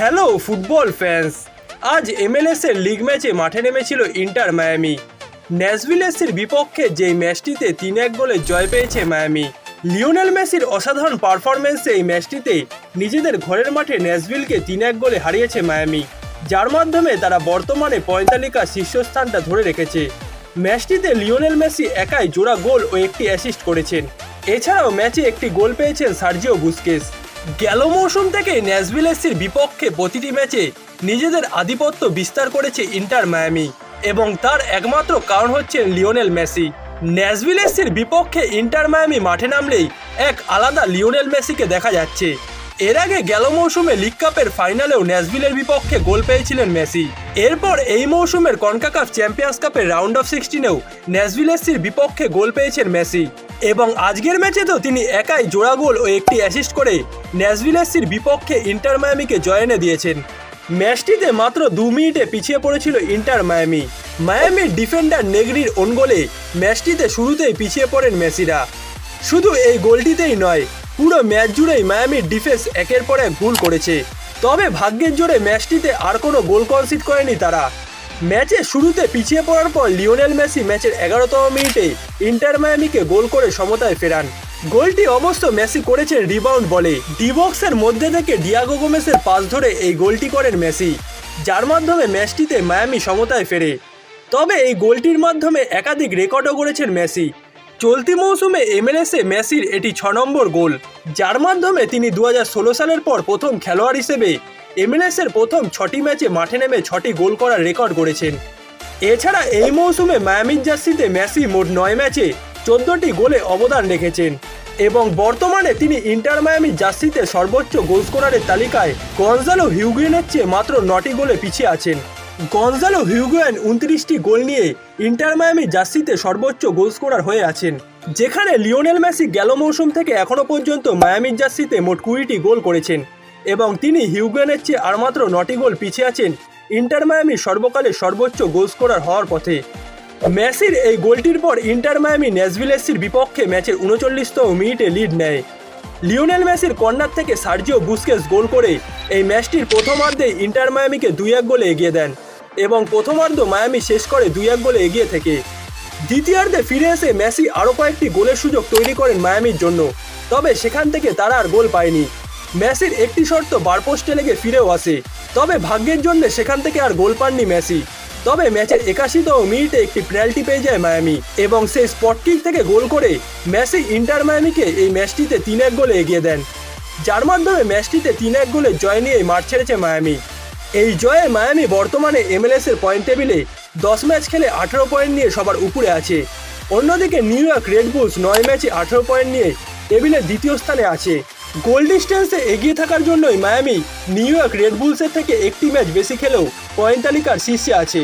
Hello football fans আজ MLS এর league ম্যাচে মাঠে নেমেছিল ইন্টার মায়ামি ন্যাশভিল এসির বিপক্ষে যেই ম্যাচটিতে তিন এক গোলে জয় পেয়েছে মায়ামি লিওনেল মেসির অসাধারণ পারফরমেন্সে এই ম্যাচটিতে নিজেদের ঘরের মাঠে ন্যাশভিলকে তিন এক গোলে হারিয়েছে মায়ামি যার মাধ্যমে তারা বর্তমানে পয়েন্ট তালিকার শীর্ষস্থানটা ধরে রেখেছে। ম্যাচটিতে লিওনেল মেসি একাই জোড়া গোল ও একটি অ্যাসিস্ট করেছেন। এছাড়াও ম্যাচে একটি গোল পেয়েছেন সার্জিও বুস্কেস গেল মৌসুম থেকে ন্যাশভিল এসির বিপক্ষে প্রতিটি ম্যাচে নিজেদের আধিপত্য বিস্তার করেছে ইন্টার মায়ামি এবং তার একমাত্র কারণ হচ্ছে লিওনেল মেসি। ন্যাশভিল এসির বিপক্ষে ইন্টার মায়ামি মাঠে নামলেই এক আলাদা লিওনেল মেসিকে দেখা যাচ্ছে। এর আগে গেল মৌসুমে লিগ কাপের ফাইনালেও ন্যাশভিলের বিপক্ষে গোল পেয়েছিলেন মেসি। এরপর এই মৌসুমের কনকাকাফ চ্যাম্পিয়ন্স কাপের রাউন্ড অফ সিক্সটিনেও ন্যাশভিল এসির বিপক্ষে গোল পেয়েছেন মেসি। এবং আজকের ম্যাচে তো তিনি একাই জোড়া গোল ও একটি অ্যাসিস্ট করে ন্যাশভিল এসির বিপক্ষে ইন্টার মায়ামিকে জয় এনে দিয়েছেন। ম্যাচটিতে মাত্র দু মিনিটে পিছিয়ে পড়েছিল ইন্টার মায়ামি। মায়ামির ডিফেন্ডার নেগরির ওন গোলে ম্যাচটিতে শুরুতেই পিছিয়ে পড়েন মেসিরা। শুধু এই গোলটিতেই নয়, পুরো ম্যাচ জুড়েই মায়ামির ডিফেন্স একের পর এক ভুল করেছে। তবে ভাগ্যের জোরে ম্যাচটিতে আর কোনো গোল কনসিড করেনি তারা। ম্যাচে শুরুতে পিছিয়ে পড়ার পর লিওনেল মেসি ম্যাচের এগারোতম মিনিটে ইন্টার মায়ামিকে গোল করে সমতায় ফেরান। গোলটি অবশ্য মেসি করেছেন রিবাউন্ড বলে। ডিবক্সের মধ্যে থেকে ডিয়াগো গোমেসের পাস ধরে এই গোলটি করেন মেসি, যার মাধ্যমে ম্যাচটিতে মায়ামি সমতায় ফেরে। তবে এই গোলটির মাধ্যমে একাধিক রেকর্ডও করেছেন মেসি। চলতি মৌসুমে এমএলএসে মেসির এটি ছ নম্বর গোল, যার মাধ্যমে তিনি দু হাজার ষোলো সালের পর প্রথম খেলোয়াড় হিসেবে এমএলএসের প্রথম ছটি ম্যাচে মাঠে নেমে ছটি গোল করার রেকর্ড করেছেন এছাড়া এই মৌসুমে মায়ামির জার্সিতে মেসি মোট নয় ম্যাচে চোদ্দটি গোলে অবদান রেখেছেন এবং বর্তমানে তিনি ইন্টার মায়ামি জার্সিতে সর্বোচ্চ গোল স্কোরারের তালিকায় গঞ্জালো হিউগুয়েনের চেয়ে মাত্র নটি গোলে পিছিয়ে আছেন। গঞ্জালো হিউগুয়েন উনত্রিশটি গোল নিয়ে ইন্টার মায়ামি জার্সিতে সর্বোচ্চ গোল স্কোরার হয়ে আছেন, যেখানে লিওনেল মেসি গেল মৌসুম থেকে এখনও পর্যন্ত মায়ামির জার্সিতে মোট কুড়িটি গোল করেছেন। এবং তিনি হিউগুয়েনের চেয়ে আর মাত্র নটি গোল পিছিয়ে আছেন ইন্টার মায়ামি সর্বকালের সর্বোচ্চ গোল স্কোরার হওয়ার পথে। মেসির এই গোলটির পর ইন্টার মায়ামি ন্যাশভিল এসির বিপক্ষে ম্যাচের উনচল্লিশতম মিনিটে লিড নেয়। লিওনেল মেসির কর্নার থেকে সার্জিও বুস্কেস গোল করে এই ম্যাচটির প্রথমার্ধে ইন্টার মায়ামিকে দুই এক গোলে এগিয়ে দেন এবং প্রথমার্ধ মায়ামি শেষ করে দুই এক গোলে এগিয়ে থেকে। দ্বিতীয়ার্ধে ফিরে এসে মেসি আরও কয়েকটি গোলের সুযোগ তৈরি করেন মায়ামির জন্য, তবে সেখান থেকে তারা আর গোল পায়নি। মেসির একটি শর্ত বারপোস্টে লেগে ফিরেও আসে। তবে ভাগ্যের জন্য সেখান থেকে আর গোল পাননি মেসি। তবে ম্যাচের একাশিতম মিনিটে একটি পেনাল্টি পেয়ে যায় মায়ামি এবং সেই স্পট থেকে গোল করে মেসি ইন্টার মায়ামিকে এই ম্যাচটিতে তিন এক গোলে এগিয়ে দেন। যার মাধ্যমে ম্যাচটিতে তিন এক গোলে জয় নিয়ে মাঠ ছেড়েছে মায়ামি। এই জয়ে মায়ামি বর্তমানে এমএলএস এর পয়েন্ট টেবিলে দশ ম্যাচ খেলে আঠারো পয়েন্ট নিয়ে সবার উপরে আছে। অন্যদিকে নিউ ইয়র্ক রেড বুলস নয় ম্যাচে আঠারো পয়েন্ট নিয়ে টেবিলের দ্বিতীয় স্থানে আছে। গোল ডিস্টেন্সে এগিয়ে থাকার জন্যই মায়ামি নিউ ইয়র্ক রেডবুলসের থেকে একটি ম্যাচ বেশি খেলেও পয়েন্ট তালিকার শীর্ষে আছে।